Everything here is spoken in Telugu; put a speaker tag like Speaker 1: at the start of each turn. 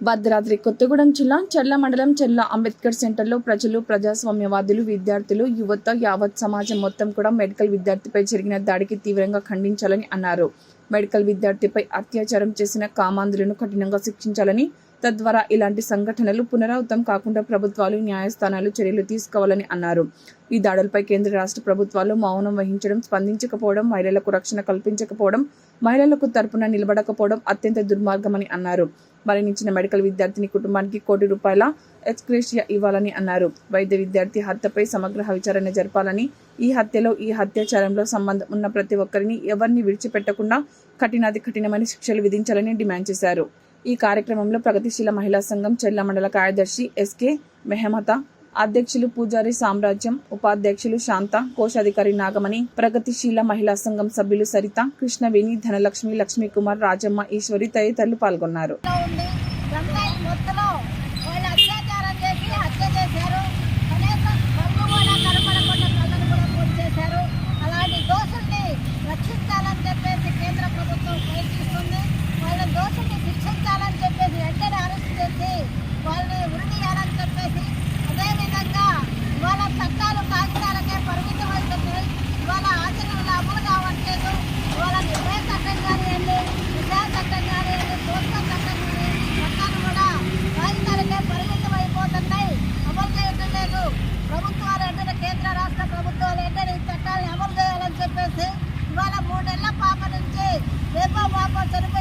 Speaker 1: భద్రాద్రి కొత్తగూడెం జిల్లా చెర్ల మండలం చెర్ల అంబేద్కర్ సెంటర్లో ప్రజలు ప్రజాస్వామ్యవాదులు విద్యార్థులు యువత యావత్ సమాజం మొత్తం కూడా మెడికల్ విద్యార్థిపై జరిగిన దాడికి తీవ్రంగా ఖండించాలని అన్నారు. మెడికల్ విద్యార్థిపై అత్యాచారం చేసిన కామాంధులను కఠినంగా శిక్షించాలని తద్వారా ఇలాంటి సంఘటనలు పునరావృతం కాకుండా ప్రభుత్వాలు న్యాయస్థానాలు చర్యలు తీసుకోవాలని అన్నారు. ఈ దాడులపై కేంద్ర రాష్ట్ర ప్రభుత్వాలు మౌనం వహించడం స్పందించకపోవడం మహిళలకు రక్షణ కల్పించకపోవడం మహిళలకు తరపున నిలబడకపోవడం అత్యంత దుర్మార్గమని అన్నారు. మరణించిన మెడికల్ విద్యార్థిని కుటుంబానికి కోటి రూపాయల ఎక్స్క్రేషియా ఇవ్వాలని అన్నారు. వైద్య విద్యార్థి హత్యపై సమగ్ర విచారణ జరపాలని ఈ హత్యలో ఈ హత్యాచారంలో సంబంధం ఉన్న ప్రతి ఒక్కరిని ఎవరిని విడిచిపెట్టకుండా కఠినాది కఠినమైన శిక్షలు విధించాలని డిమాండ్ చేశారు. ఈ కార్యక్రమంలో ప్రగతిశీల మహిళా సంఘం చెల్ల మండల కార్యదర్శి ఎస్కే మెహమత అధ్యక్షులు పూజారి సామ్రాజ్యం ఉపాధ్యక్షులు శాంత కోశాధికారి నాగమణి ప్రగతిశీల మహిళా సంఘం సభ్యులు సరిత కృష్ణవేణి ధనలక్ష్మి లక్ష్మీకుమార్ రాజమ్మ ఈశ్వరి తదితరులు పాల్గొన్నారు.
Speaker 2: ఇవాళ చట్టాలు కాగితాలకే పరిమితం అవుతుంది ఇవాళ ఆచరణలు అమలు కావట్లేదు. ఇవాళ నిర్ణయ చట్టం కానివ్వండి విద్యా చట్టం కానివ్వండి పోస్టల్ చట్టం కానివ్వండి చట్టాలు కూడా కాగితాలకే పరిమితం అయిపోతున్నాయి అమలు చేయటం లేదు ప్రభుత్వాలు ఏంటంటే కేంద్ర రాష్ట్ర ప్రభుత్వాలు ఏంటంటే ఈ చట్టాలను అమలు చేయాలని చెప్పేసి ఇవాళ మూడేళ్ళ పాప నుంచి రేపో పాప చనిపోయి